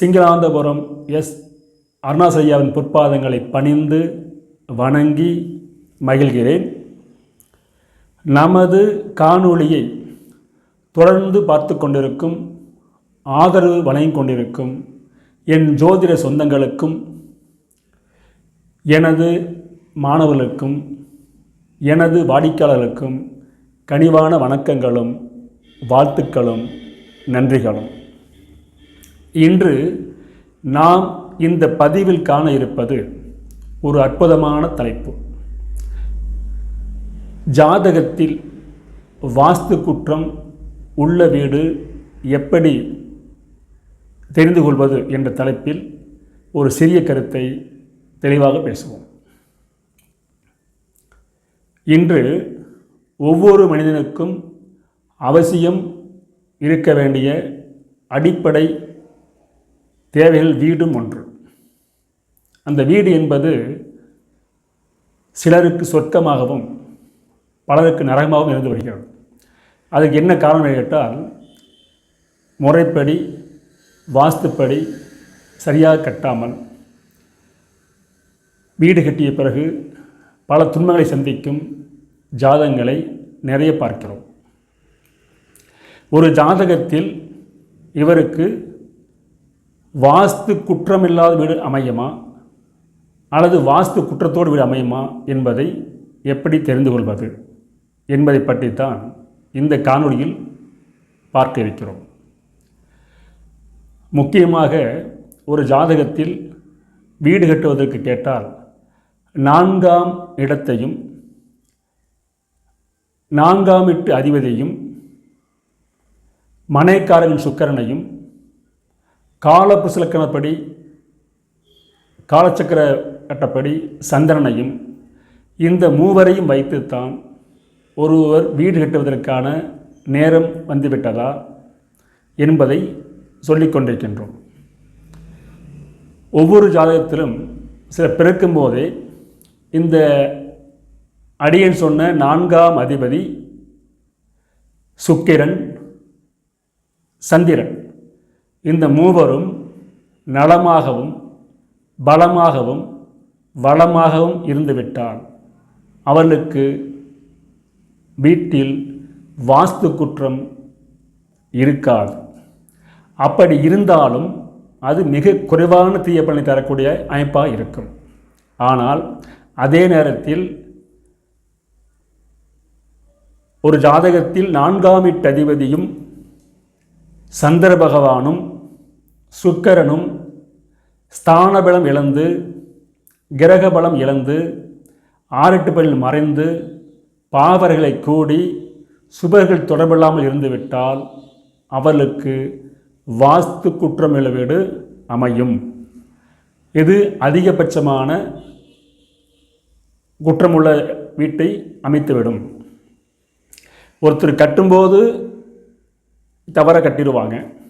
Singalandapuram S. அருணாசையாவின் பொற்பாதங்களை பணிந்து வணங்கி மகிழ்கிறேன். நமது காணொளியை தொடர்ந்து பார்த்து கொண்டிருக்கும் ஆதரவு வழங்கிக் கொண்டிருக்கும் என் ஜோதிட சொந்தங்களுக்கும் எனது மாணவர்களுக்கும் எனது வாடிக்கையாளர்களுக்கும் கனிவான வணக்கங்களும் வாழ்த்துக்களும் நன்றிகளும். இன்று நாம் இந்த பதிவில் காண இருப்பது ஒரு அற்புதமான தலைப்பு. ஜாதகத்தில் வாஸ்து குற்றம் உள்ள வீடு எப்படி தெரிந்து கொள்வது என்ற தலைப்பில் ஒரு சிறிய கருத்தை தெளிவாக பேசுவோம். இன்று ஒவ்வொரு மனிதனுக்கும் அவசியம் இருக்க வேண்டிய அடிப்படை தேவைகள் வீடும் ஒன்று. அந்த வீடு என்பது சிலருக்கு சொர்க்கமாகவும் பலருக்கு நரகமாகவும் இருந்து வருகிறது. அதுக்கு என்ன காரணம் கேட்டால் முறைப்படி வாஸ்துப்படி சரியாக கட்டாமல் வீடு கட்டிய பிறகு பல துன்பங்களை சந்திக்கும் ஜாதகங்களை நிறைய பார்க்கிறோம். ஒரு ஜாதகத்தில் இவருக்கு வாஸ்து குற்றமில்லாத வீடு அமையுமா? அல்லது வாஸ்து குற்றத்தோடு வீடு அமையுமா? என்பதை எப்படி தெரிந்து கொள்வது? என்பதை பற்றித்தான் இந்த காணொளியில் பார்க்க இருக்கிறோம். முக்கியமாக ஒரு ஜாதகத்தில் வீடு கட்டுவதற்கு கேட்டால் நான்காம் இடத்தையும் நான்காம் எட்டு அதிபதியையும் மனைக்காரன் சுக்கரனையும் காலப்புசலக்கணப்படி காலச்சக்கர கட்டப்படி சந்திரனையும் இந்த மூவரையும் வைத்துத்தான் ஒருவர் வீடு கட்டுவதற்கான நேரம் வந்துவிட்டதா என்பதை சொல்லிக் கொண்டிருக்கின்றோம். ஒவ்வொரு ஜாதகத்திலும் சில பிறக்கும் போதே இந்த அடியன் சொன்ன நான்காம் அதிபதி சுக்கிரன் சந்திரன் இந்த மூவரும் நலமாகவும் பலமாகவும் வளமாகவும் இருந்துவிட்டால் அவர்களுக்கு வீட்டில் வாஸ்து குற்றம் இருக்காது. அப்படி இருந்தாலும் அது மிக குறைவான தீய பலனை தரக்கூடிய அமைப்பாக இருக்கும். ஆனால் அதே நேரத்தில் ஒரு ஜாதகத்தில் நான்காம் அதிபதியும் சந்திர பகவானும் சுக்கரனும் ஸ்தானபலம் இழந்து கிரகபலம் இழந்து ஆறெட்டு பலில் மறைந்து பாவர்களை கூடி சுபர்கள் தொடர்பில்லாமல் இருந்துவிட்டால் அவர்களுக்கு வாஸ்து குற்றம் வீடு அமையும். இது அதிகபட்சமான குற்றமுள்ள வீட்டை அமைத்துவிடும். ஒருத்தர் கட்டும்போது தவற கட்டிடுவாங்க.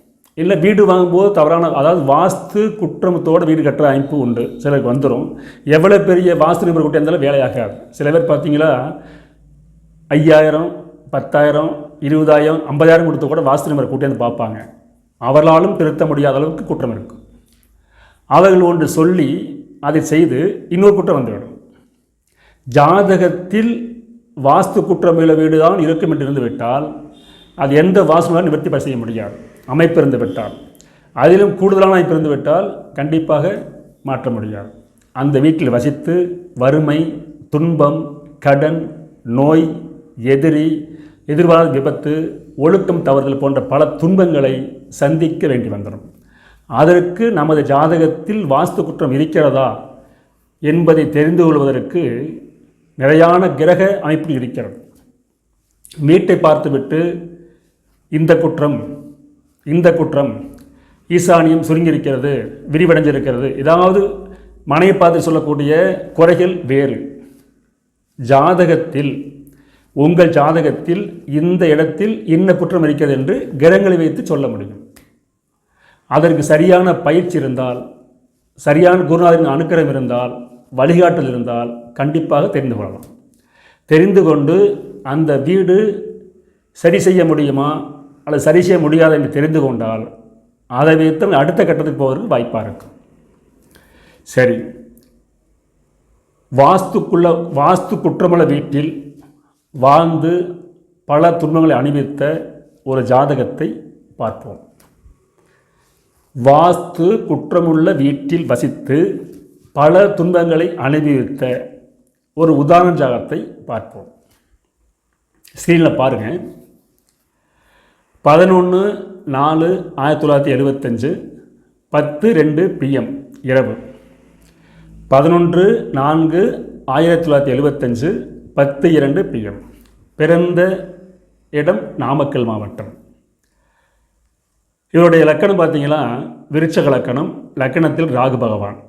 இல்லை வீடு வாங்கும்போது தவறான அதாவது வாஸ்து குற்றமத்தோடு வீடு கட்டுற அமைப்பு உண்டு. சிலருக்கு வந்துடும் எவ்வளோ பெரிய வாஸ்து நிபுணர் கூட்டம் இருந்தாலும் வேலையாகாது. சில பேர் பார்த்தீங்களா ஐயாயிரம் பத்தாயிரம் இருபதாயிரம் ஐம்பதாயிரம் கொடுத்து கூட வாஸ்து நிபுணர் கூட்டி பார்ப்பாங்க. அவர்களாலும் திருத்த முடியாத அளவுக்கு குற்றம் இருக்கும் அவர்கள் ஒன்று சொல்லி அதை செய்து இன்னொரு குற்றம் வந்துவிடும். ஜாதகத்தில் வாஸ்து குற்றமுள்ள வீடு தான் இருக்கும் என்று இருந்துவிட்டால் அது எந்த வாசனாலும் நிவர்த்தி செய்ய முடியாது. அமைப்பிறந்து விட்டால் அதிலும் கூடுதலான அமைப்பிறந்து விட்டால் கண்டிப்பாக மாற்ற முடியாது. அந்த வீட்டில் வசித்து வறுமை துன்பம் கடன் நோய் எதிரி எதிர்பாராத விபத்து ஒழுக்கம் தவறுதல் போன்ற பல துன்பங்களை சந்திக்க வேண்டி வந்துடும். அதற்கு நமது ஜாதகத்தில் வாஸ்து குற்றம் இருக்கிறதா என்பதை தெரிந்து கொள்வதற்கு நிறையான கிரக அமைப்பு இருக்கிறது. வீட்டை பார்த்துவிட்டு இந்த குற்றம் இந்த குற்றம் ஈசானியம் சுருங்கியிருக்கிறது விரிவடைஞ்சிருக்கிறது. ஏதாவது மனையை பார்த்து சொல்லக்கூடிய குறைகள் வேறு. ஜாதகத்தில் உங்கள் ஜாதகத்தில் இந்த இடத்தில் என்ன குற்றம் இருக்கிறது என்று கிரகங்களை வைத்து சொல்ல முடியும். அதற்கு சரியான பயிற்சி இருந்தால் சரியான குருநாதரின் அனுக்கிரம் இருந்தால் வழிகாட்டல் இருந்தால் கண்டிப்பாக தெரிந்து கொள்ளலாம். தெரிந்து கொண்டு அந்த வீடு சரி செய்ய முடியுமா? அல்லது சரி செய்ய முடியாது என்று தெரிந்து கொண்டால் அதை வைத்து அடுத்த கட்டத்துக்கு போவதற்கு வாய்ப்பாக இருக்கும். சரி. வாஸ்துக்குள்ள வாஸ்து குற்றமுள்ள வீட்டில் வாழ்ந்து பல துன்பங்களை அணிவித்த ஒரு ஜாதகத்தை பார்ப்போம். வாஸ்து குற்றமுள்ள வீட்டில் வசித்து பல துன்பங்களை அனுபவித்த ஒரு உதாரண ஜாதகத்தை பார்ப்போம். ஸ்க்ரீனில் பாருங்கள் பதினொன்று நாலு ஆயிரத்தி தொள்ளாயிரத்தி எழுபத்தஞ்சு பத்து ரெண்டு பிஎம் இரவு. பதினொன்று நான்கு ஆயிரத்தி தொள்ளாயிரத்தி எழுபத்தஞ்சு பத்து இரண்டு பிஎம் பிறந்த இடம் நாமக்கல் மாவட்டம். இவருடைய லக்கணம் பார்த்தீங்கன்னா விருச்சக லக்கணம். லக்கணத்தில் ராகு பகவான்.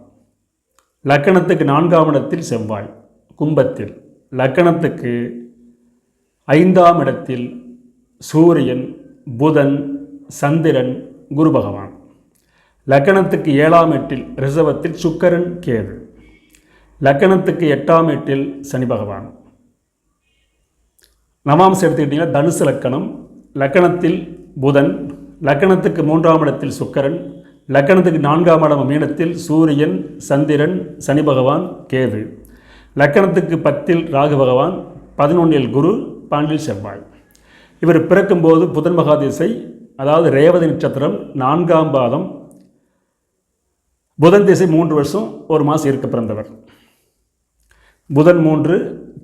லக்கணத்துக்கு நான்காம் இடத்தில் செவ்வாய் கும்பத்தில். லக்கணத்துக்கு ஐந்தாம் இடத்தில் சூரியன் புதன் சந்திரன் குரு பகவான். லக்கணத்துக்கு ஏழாம் எட்டில் ரிசவத்தில் சுக்கரன் கேது. லக்கணத்துக்கு எட்டாம் எட்டில் சனி பகவான். நவாம்சம் எடுத்துக்கிட்டிங்கன்னா தனுசு லக்கணம் லக்கணத்தில் புதன் லக்கணத்துக்கு மூன்றாம் இடத்தில் சுக்கரன் லக்கணத்துக்கு நான்காம் இடம் மீனத்தில் சூரியன் சந்திரன் சனி பகவான் கேது. லக்கணத்துக்கு பத்தில் ராகு பகவான் பதினொன்றில் குரு பாண்டில் செவ்வாய். இவர் பிறக்கும்போது புதன் மகாதிசை அதாவது ரேவதி நட்சத்திரம் நான்காம் பாதம் புதன் திசை மூன்று வருஷம் ஒரு மாதம் இருக்க பிறந்தவர். புதன் மூன்று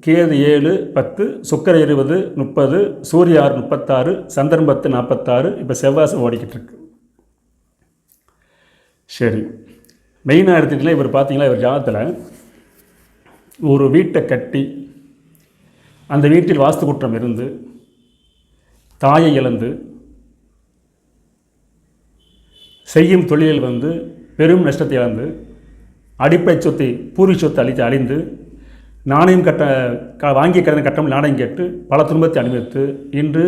கேது ஏழு பத்து சுக்கர இருபது முப்பது சூரிய ஆறு முப்பத்தாறு சந்திரன் பத்து நாற்பத்தாறு இப்போ செவ்வாசம் ஓடிக்கிட்டு இருக்கு. சரி மெயினாக எடுத்துக்கிட்டீங்கன்னா இவர் பார்த்தீங்களா இவர் ஜாதத்தில் ஒரு வீட்டை கட்டி அந்த வீட்டில் வாஸ்து குற்றம் இருந்து தாயை இழந்து செய்யும் தொழிலில் வந்து பெரும் நஷ்டத்தை இழந்து அடிப்படை சொத்தை பூர்வீக சொத்தை அழித்து அழிந்து நாணயம் கட்ட க வாங்கிய கடன் கட்டம் நாணயம் கேட்டு பல துன்பத்தை அனுபவித்து இன்று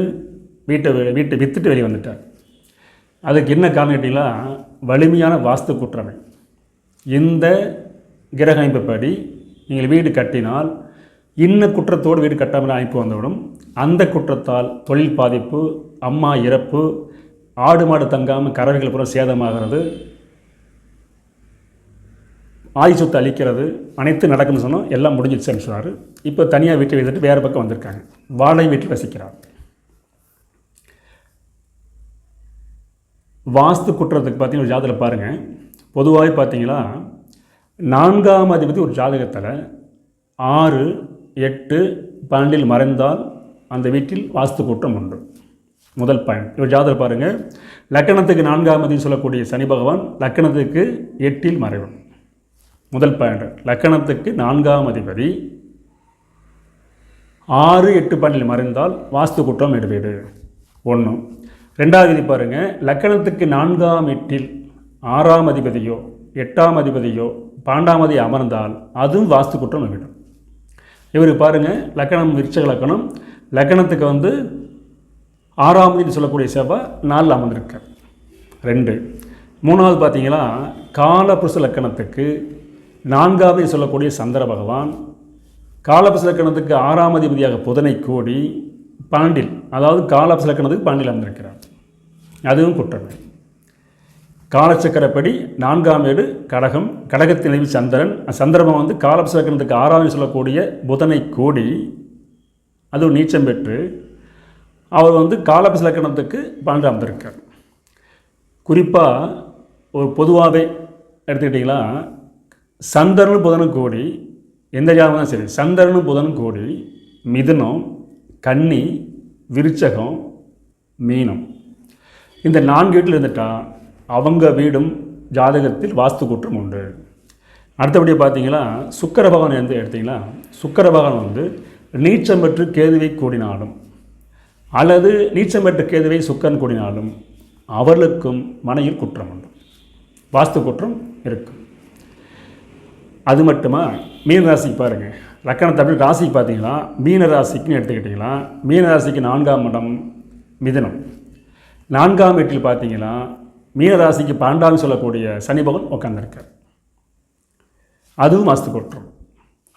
வீட்டை வீட்டை விற்றுட்டு வெளியே வந்துட்டார். அதுக்கு என்ன காரணம் கேட்டிங்கன்னா வலிமையான வாஸ்து குற்றமை இந்த கிரக அமைப்புப்படி நீங்கள் வீடு கட்டினால் இன்ன குற்றத்தோடு வீடு கட்டாமல் அமைப்பு வந்துவிடும் அந்த குற்றத்தால் தொழில் பாதிப்பு அம்மா இறப்பு ஆடு மாடு தங்காமல் கறவைகள் பூரா சேதமாகிறது. ஆய் சொத்து அழிக்கிறது. அனைத்து நடக்கும்னு சொன்னோம் எல்லாம் முடிஞ்சிடுச்சுன்னு சொன்னார். இப்போ தனியாக வீட்டை வைத்துட்டு வேறு பக்கம் வந்திருக்காங்க. வாழை வீட்டில் வசிக்கிறார். வாஸ்து குற்றத்துக்கு பார்த்தீங்கன்னா ஒரு ஜாதகத்தில் பாருங்கள் பொதுவாகவே பார்த்தீங்கன்னா நான்காம் அதிபதி ஒரு ஜாதகத்தில் ஆறு எட்டு பன்னெண்டில் மறைந்தால் அந்த வீட்டில் வாஸ்து கூட்டம் உண்டு. முதல் பயன் இவர் ஜாதகம் பாருங்கள் லக்கணத்துக்கு நான்காம் அதிபதி சொல்லக்கூடிய சனி பகவான் லக்கணத்துக்கு எட்டில் மறைவன் முதல் பாயிண்ட். லக்கணத்துக்கு நான்காம் அதிபதி ஆறு எட்டு பன்னில் மறைந்தால் வாஸ்து குற்றம் எடுவீடு ஒன்று ரெண்டாவது பாருங்கள் லக்கணத்துக்கு நான்காம் எட்டில் ஆறாம் அதிபதியோ எட்டாம் அதிபதியோ பாண்டாமதி அமர்ந்தால் அதுவும் வாஸ்து குற்றம் விடும் இவருக்கு பாருங்கள் லக்கணம் விருச்சக லக்கணம். லக்கணத்துக்கு வந்து ஆறாம் தேதி சொல்லக்கூடிய செவ்வாய் நாலில் அமர்ந்திருக்க ரெண்டு. மூணாவது பார்த்தீங்கன்னா காலபுருஷ லக்கணத்துக்கு நான்காவது சொல்லக்கூடிய சந்திர பகவான் காலபுருஷ லக்கணத்துக்கு ஆறாம் அதிபதியாக புதனை கோடி பாண்டில் அதாவது காலபுருஷ லக்கணத்துக்கு பாண்டில் அமர்ந்திருக்கிறார் அதுவும் குற்றமே. காலச்சக்கரப்படி நான்காம் ஏடு கடகம் கடகத்தின் சந்திரன். சந்திரமம் வந்து காலச்சக்கரத்துக்கு லக்கணத்துக்கு ஆறாவது சொல்லக்கூடிய புதனை கோடி. அது நீச்சம் பெற்று அவர் வந்து காலபுருஷ பன்னெண்டாம் இருக்கார். குறிப்பாக ஒரு பொதுவாகவே எடுத்துக்கிட்டிங்களா சந்திரனும் புதனும் கோடி எந்த ஜாதகம் சரி சந்திரனும் புதனும் கோடி மிதுனம் கன்னி விருச்சகம் மீனம். இந்த நான்கு வீட்டில் இருந்துட்டால் அவங்க வீடும் ஜாதகத்தில் வாஸ்து குற்றம் உண்டு. அடுத்தபடியாக பார்த்தீங்கன்னா சுக்கர பகவான் எந்த எடுத்தீங்கன்னா சுக்கர பகவான் வந்து நீச்சம் பெற்று கேதுவை கூடினாலும் அல்லது நீச்சம் பெற்ற கேதுவை சுக்கன் கூடினாலும் அவர்களுக்கும் மனையில் குற்றம் உண்டு. வாஸ்து குற்றம் இருக்கும் அது மட்டுமா மீன ராசிக்கு பாருங்கள் லக்கணத்தை அப்படி ராசிக்கு பார்த்தீங்கன்னா மீன ராசிக்குன்னு எடுத்துக்கிட்டிங்களா மீன ராசிக்கு நான்காம் இடம் மிதனம். நான்காம் வீட்டில் பார்த்தீங்கன்னா மீனராசிக்கு பன்னெண்டாம் சொல்லக்கூடிய சனி பகவான் உட்காந்துருக்கார் அதுவும் வாஸ்து குற்றம்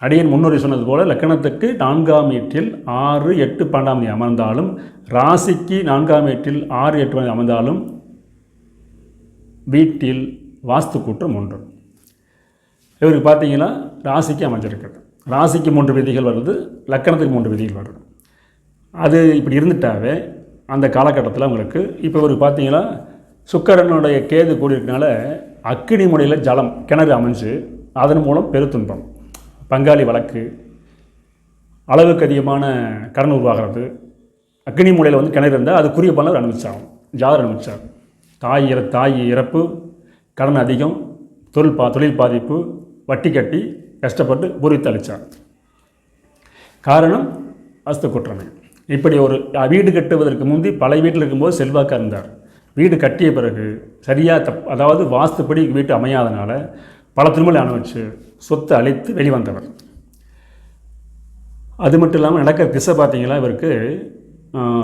அடியன் முன்னுரை சொன்னது போல லக்கணத்துக்கு நான்காம் வீட்டில் ஆறு எட்டு பன்னெண்டாம் தேதி அமர்ந்தாலும் ராசிக்கு நான்காம் வீட்டில் ஆறு எட்டு மணி அமர்ந்தாலும் வீட்டில் வாஸ்து கூற்றம் ஒன்று. இவருக்கு பார்த்தீங்கன்னா ராசிக்கு அமைஞ்சிருக்கிறது. ராசிக்கு மூன்று விதிகள் வருது லக்கணத்துக்கு மூன்று விதிகள் வருது. அது இப்படி இருந்துட்டாவே அந்த காலகட்டத்தில் உங்களுக்கு இப்போ இவருக்கு பார்த்தீங்கன்னா சுக்கரனுடைய கேது கூடியிருக்கனால அக்கினி முறையில் ஜலம் கிணறு அமைஞ்சு அதன் மூலம் பெருத்துன்பம் பங்காளி வழக்கு. அளவுக்கு அதிகமான கடன் உருவாகிறது. அக்னி மூலையில் வந்து கிணறு இருந்தால் அது குறிய பலர் அனுபவிச்சாகும் ஜாதர் அனுபவிச்சார். தாய் இற தாய் இறப்பு கடன் அதிகம் தொழில் பா தொழில் பாதிப்பு வட்டி கட்டி கஷ்டப்பட்டு பூரித்து அளித்தார் காரணம் அஸ்து குற்றமே இப்படி ஒரு வீடு கட்டுவதற்கு முந்தி பழைய வீட்டில் இருக்கும்போது செல்வாக்காக இருந்தார். வீடு கட்டிய பிறகு சரியாக தப் அதாவது வாஸ்துப்படி வீட்டு அமையாதனால பல திருமலை அனுபவிச்சு சொத்தை அழித்து வெளிவந்தவர். அது மட்டும் இல்லாமல் நடக்கிற திசை பார்த்தீங்கன்னா இவருக்கு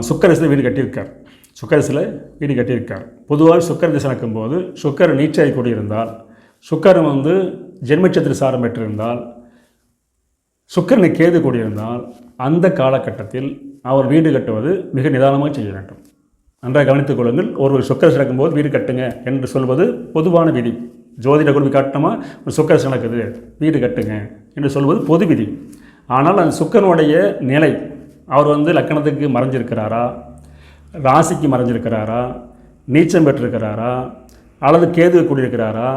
சுக்கரசில் வீடு கட்டியிருக்கார். சுக்கரசில் வீடு கட்டியிருக்கார். பொதுவாக சுக்கர திசை நடக்கும்போது சுக்கர் நீச்சாய் கூடியிருந்தால் சுக்கரன் வந்து ஜென்மச்சத்திர சாரம் பெற்றிருந்தால் சுக்கரனை கேது கூடியிருந்தால் அந்த காலகட்டத்தில் அவர் வீடு கட்டுவது மிக நிதானமாக செய்ய வேண்டும். நன்றாக கவனித்துக் கொள்ளுங்கள். ஒருவர் சுக்கரசு நடக்கும்போது வீடு கட்டுங்க என்று சொல்வது பொதுவான விதி. ஜோதிட குழுவி காட்டணுமா ஒரு சுக்கரசு நடக்குது வீடு கட்டுங்க என்று சொல்வது பொது விதி. ஆனால் அந்த சுக்கரனுடைய நிலை அவர் வந்து லக்கணத்துக்கு மறைஞ்சிருக்கிறாரா? ராசிக்கு மறைஞ்சிருக்கிறாரா? நீச்சம் பெற்றிருக்கிறாரா? அல்லது கேது கூடியிருக்கிறாரா?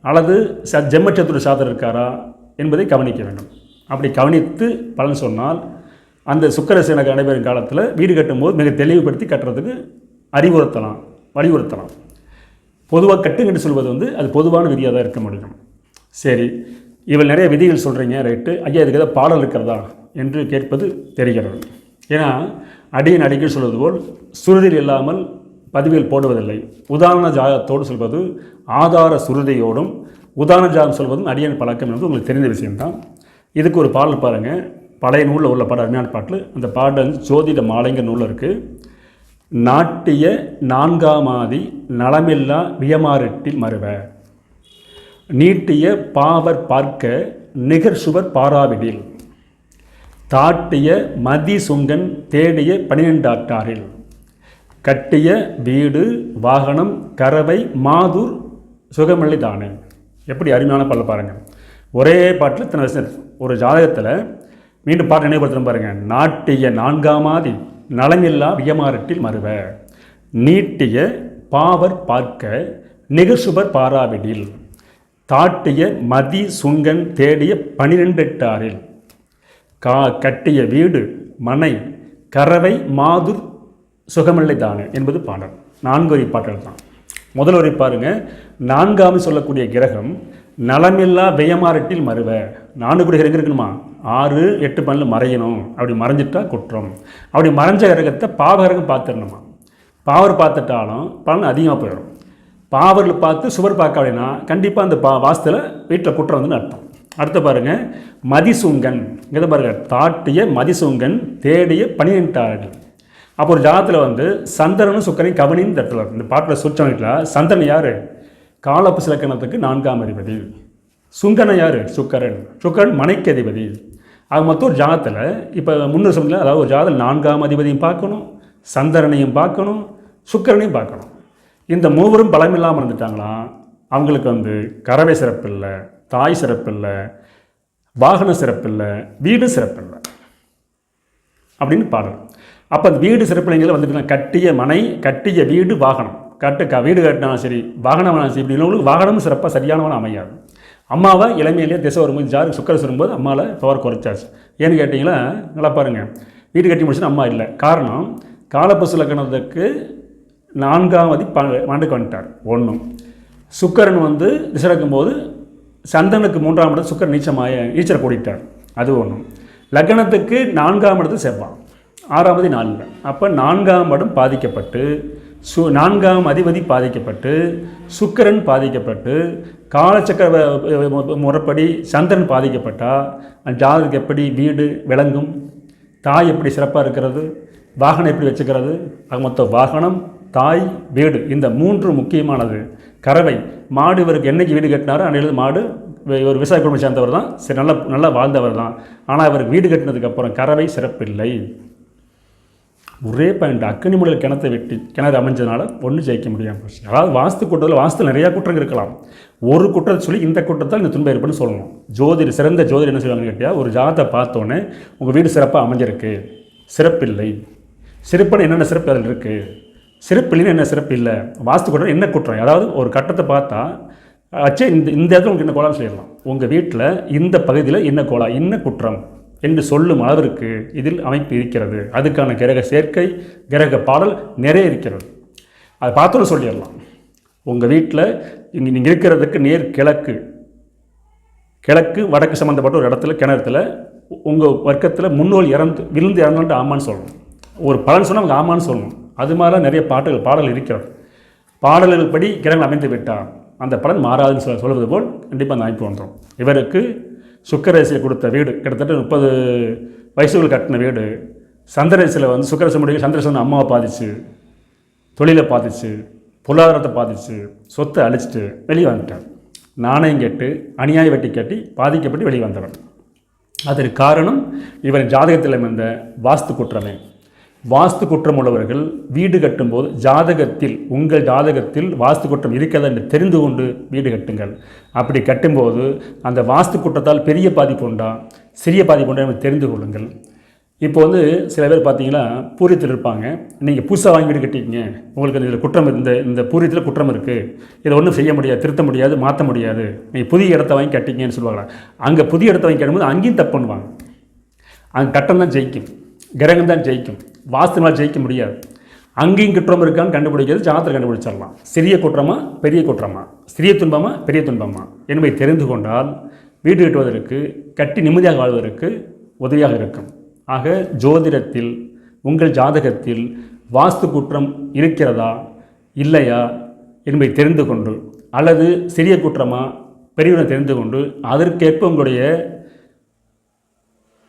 அல்லது ச ஜெம்மச்சத்துரு சாதர் இருக்காரா? என்பதை கவனிக்க வேண்டும். அப்படி கவனித்து பலன் சொன்னால் அந்த சுக்கரசேனக்கு நடைபெறும் காலத்தில் வீடு கட்டும்போது மிக தெளிவுபடுத்தி கட்டுறதுக்கு அறிவுறுத்தலாம் வலியுறுத்தலாம். பொதுவாக கட்டுங்கன்னு சொல்வது வந்து அது பொதுவான விதியாக தான் இருக்க முடியும். சரி இவள் நிறைய விதிகள் சொல்கிறீங்க ரைட்டு. ஐயா இதுக்கு ஏதாவது பாடல் இருக்கிறதா என்று கேட்பது தெரிகிறது. ஏன்னா அடியின் அடிக்கடி சொல்வது போல் சுருதில் இல்லாமல் பதிவில் போடுவதில்லை. உதாரண ஜாகத்தோடு சொல்வது ஆதார சுருதியோடும் உதாரண ஜாகம் சொல்வதும் அடியன் பழக்கம் என்பது உங்களுக்கு தெரிந்த விஷயம்தான். இதுக்கு ஒரு பாடல் பாருங்கள் பழைய நூலில் உள்ள பாடல் அருமையான பாட்டில் அந்த பாடல் வந்து ஜோதிட மாலைங்கிற நூலில் இருக்குது நாட்டிய நான்காமாதி நலமில்லா வியமாரெட்டில் மறுவ நீட்டிய பாவர் பார்க்க நிகர் சுவர் பாராவிடில். தாட்டிய மதி சுங்கன் தேடிய பனிரெண்டாட்டாரில் கட்டிய வீடு வாகனம் கறவை மாதூர் சுகமல்லி தானே. எப்படி அருமையான பாடல் பாருங்கள் ஒரே பாட்டில் இத்தனை ஒரு ஜாதகத்தில் மீண்டும் பாட்டு நினைவுபடுத்துகிறோம் பாருங்கள் நாட்டிய நான்காமாதி நலமில்லா வியமாரட்டில் மறுவ நீட்டிய பாவர் பார்க்க நிகர்சுபர் பாராவிடில். தாட்டிய மதி சுங்கன் தேடிய பனிரெண்டெட்டாரில் கா கட்டிய வீடு மனை கறவை மாதுர் சுகமில்லை தானே என்பது பாடல். நான்கு வரி பாடல் தான் முதல் வரி பாருங்க. நான்காவது சொல்லக்கூடிய கிரகம் நலமில்லா வெயமாரட்டில் மறுவ. நான்கு கூட கிரகம் இருக்கணுமா ஆறு எட்டு பன்னில் மறையணும். அப்படி மறைஞ்சிட்டா குற்றம். அப்படி மறைஞ்ச கிரகத்தை பாவகரகம் பார்த்துடணுமா? பாவர் பார்த்துட்டாலும் பலன் அதிகமாக போயிடும். பாவரில் பார்த்து சுவர் பார்க்க அப்படின்னா கண்டிப்பாக அந்த பா வாசத்தில் வீட்டில் குற்றம் வந்து அர்த்தம். அடுத்து பாருங்க. மதிசுங்கன். இதை பாருங்கள் தாட்டிய மதிசுங்கன் தேடிய பனிரெண்டாடு அப்போ ஒரு ஜாதத்தில் வந்து சந்திரனும் சுக்கரன் கவனின்னு இந்த இந்த பாட்டில் சுற்றமிட்டில் சந்திரன் யார்? காலப்பு சிலக்கணத்துக்கு நான்காம் அதிபதி. சுங்கனை யார்? சுக்கரன். சுக்கரன் மனைக்கு அதிபதி. அது மொத்தம் ஒரு ஜாதத்தில் இப்போ முன்னூறு சொன்னல அதாவது ஒரு ஜாதத்தில் நான்காம் அதிபதியும் பார்க்கணும் சந்திரனையும் பார்க்கணும் சுக்கரனையும் பார்க்கணும். இந்த மூவரும் பலமில்லாமல் இருந்துட்டாங்களா? அவங்களுக்கு வந்து கறவை சிறப்பு இல்லை தாய் சிறப்பு இல்லை வாகன சிறப்பு இல்லை வீடு சிறப்பு இல்லை அப்படின்னு பாடுறோம் அப்போ அந்த வீடு சிறப்பிலைங்களை வந்துட்டு கட்டிய மனை கட்டிய வீடு வாகனம். கட்டு க வீடு கட்டினாலும் சரி வாகனம் வேணாலும் சரி இப்படின்னவங்களுக்கு வாகனமும் சிறப்பாக சரியானவனும் அமையாது. அம்மாவை இளமையிலேயே திசை வரும்போது ஜாரு சுக்கரசு வரும்போது அம்மாவில் பவர் குறைச்சாச்சு. ஏன்னு கேட்டிங்களா? நல்லா பாருங்கள் வீடு கட்டி முடிச்சுன்னா அம்மா இல்லை. காரணம் காலப்பசு லக்கணத்துக்கு நான்காவது ப வந்துட்டார். ஒன்றும் சுக்கரன் வந்து திசை போது சந்தனுக்கு மூன்றாம் இடத்து சுக்கரன் நீச்சமாக நீச்சல் கூடிட்டார். அது ஒன்றும் லக்னத்துக்கு நான்காம் இடத்து செவ்வாய். ஆறாவது நாலில் அப்போ நான்காம் இடம் பாதிக்கப்பட்டு சு நான்காம் அதிபதி பாதிக்கப்பட்டு சுக்கிரன் பாதிக்கப்பட்டு காலச்சக்கர முறைப்படி சந்திரன் பாதிக்கப்பட்டால் ஜாதகத்துக்கு எப்படி வீடு விளங்கும் தாய் எப்படி சிறப்பாக இருக்கிறது வாகனம் எப்படி வச்சுக்கிறது மொத்த வாகனம் தாய் வீடு இந்த மூன்று முக்கியமானது. கறவை மாடு இவருக்கு என்னைக்கு வீடு கட்டினாரோ அன்னையிலிருந்து மாடு ஒரு விவசாய குடும்பம் சேர்ந்தவர் தான் சரி நல்லா நல்லா வாழ்ந்தவர் தான். ஆனால் இவருக்கு வீடு கட்டினதுக்கப்புறம் கறவை சிறப்பில்லை. ஒரே பாயிண்ட் அக்கனி முறையில் கிணத்தை வெட்டி கிணறு அமைஞ்சதுனால ஒன்றும் ஜெயிக்க முடியாமல் போச்சு. அதாவது வாஸ்து கூட்டத்தில் வாஸ்து நிறையா குற்றங்கள் இருக்கலாம். ஒரு குற்றத்தை சொல்லி இந்த குற்றத்தால் இந்த துன்பம் ஏற்படுன்னு சொல்லணும். ஜோதிடர் சிறந்த ஜோதிடர் என்ன செய்வாங்கன்னு கேட்டால் ஒரு ஜாதத்தை பார்த்தோன்னே உங்கள் வீடு சிறப்பாக அமைஞ்சிருக்கு. சிறப்பில்லை. சிறப்புன்னு என்னென்ன சிறப்பு அதில் இருக்குது சிறப்பில்லைன்னு என்ன சிறப்பு இல்லை? வாஸ்து குற்றம் என்ன குற்றம்? அதாவது ஒரு கட்டத்தை பார்த்தா அச்சே இந்த இந்த இடத்துல உங்களுக்கு என்ன கோலான்னு சொல்லிடலாம். உங்கள் வீட்டில் இந்த பகுதியில் என்ன கோலா என்ன குற்றம்? என்று சொல்லும் அளவிற்கு இதில் அமைப்பு இருக்கிறது. அதுக்கான கிரக சேர்க்கை கிரக பாடல் நிறைய இருக்கிறது. அதை பார்த்தோன்னு சொல்லிடலாம். உங்கள் வீட்டில் இங்கே நீங்கள் இருக்கிறதுக்கு நேர் கிழக்கு. கிழக்கு வடக்கு சம்மந்தப்பட்ட ஒரு இடத்துல கிணத்துல உங்கள் வர்க்கத்தில் முன்னோல் இறந்து விழுந்து இறந்துட்டு ஆமான்னு சொல்லணும். ஒரு பலன் சொன்னால் அவங்க ஆமான்னு சொல்லணும். அது மாதிரிலாம் நிறைய பாட்டுகள் பாடல் இருக்கிறது. பாடல்கள் படி கிரகங்கள் அமைந்து விட்டால் அந்த பலன் மாறாதுன்னு சொல்ல சொல்வது போல் கண்டிப்பாக அந்த அமைப்பு வந்துடும் இவருக்கு சுக்கரேசியை கொடுத்த வீடு கிட்டத்தட்ட முப்பது வயசுகள் கட்டின வீடு. சந்திரேசியில் வந்து சுக்கரசு முடிவு சந்திரசன் அம்மாவை பாதிச்சு தொழிலை பாதிச்சு பொருளாதாரத்தை பாதிச்சு சொத்தை அழிச்சிட்டு வெளியே வந்துட்டார். நாணயம் கேட்டு அநியாய வெட்டி கட்டி பாதிக்கப்பட்டு வெளியே வந்தவன் அதற்கு காரணம் இவரின் ஜாதகத்தில் இருந்த வாஸ்து குற்றமே. வாஸ்து குற்றம் உள்ளவர்கள் வீடு கட்டும்போது ஜாதகத்தில் உங்கள் ஜாதகத்தில் வாஸ்து குற்றம் இருக்கிறதா என்று தெரிந்து கொண்டு வீடு கட்டுங்கள். அப்படி கட்டும்போது அந்த வாஸ்து குற்றத்தால் பெரிய பாதிப்பு உண்டா சிறிய பாதிப்பு உண்டா என்று தெரிந்து கொள்ளுங்கள். இப்போ வந்து சில பேர் பார்த்தீங்கன்னா பூரியத்தில் இருப்பாங்க. நீங்கள் புதுசாக வாங்கி வீடு கட்டிக்கிங்க உங்களுக்கு இதில் குற்றம் இந்த இந்த பூரியத்தில் குற்றம் இருக்குது இதை ஒன்றும் செய்ய முடியாது திருத்த முடியாது மாற்ற முடியாது. நீங்கள் புதிய இடத்த வாங்கி கட்டிங்கன்னு சொல்லுவாங்க அங்கே புதிய இடத்த வாங்கி கட்டும்போது அங்கேயும் தப்பு பண்ணுவாங்க. அங்கே கட்டம் தான் ஜெயிக்கும். கிரகம் தான் ஜெயிக்கும். வாஸ்துனால் ஜெயிக்க முடியாது. அங்கேயும் குற்றம் இருக்கான்னு கண்டுபிடிக்கிறது ஜாதத்தில் கண்டுபிடிச்சிடலாம். சிறிய குற்றமா பெரிய குற்றமா? சிறிய துன்பமா பெரிய துன்பமா? என்பதை தெரிந்து கொண்டால் வீடு கட்டுவதற்கு கட்டி நிம்மதியாக வாழ்வதற்கு உதவியாக இருக்கும். ஆக ஜோதிடத்தில் உங்கள் ஜாதகத்தில் வாஸ்து குற்றம் இருக்கிறதா இல்லையா என்பதை தெரிந்து கொண்டு அல்லது சிறிய குற்றமா பெரியவனை தெரிந்து கொண்டு அதற்கேற்ப உங்களுடைய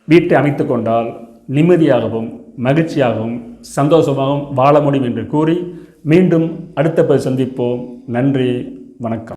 வீட்டை அமைத்து கொண்டால் நிம்மதியாகவும் மகிழ்ச்சியாகவும் சந்தோஷமாகவும் வாழ முடியும் என்று கூறி மீண்டும் அடுத்த பதில் சந்திப்போம். நன்றி வணக்கம்.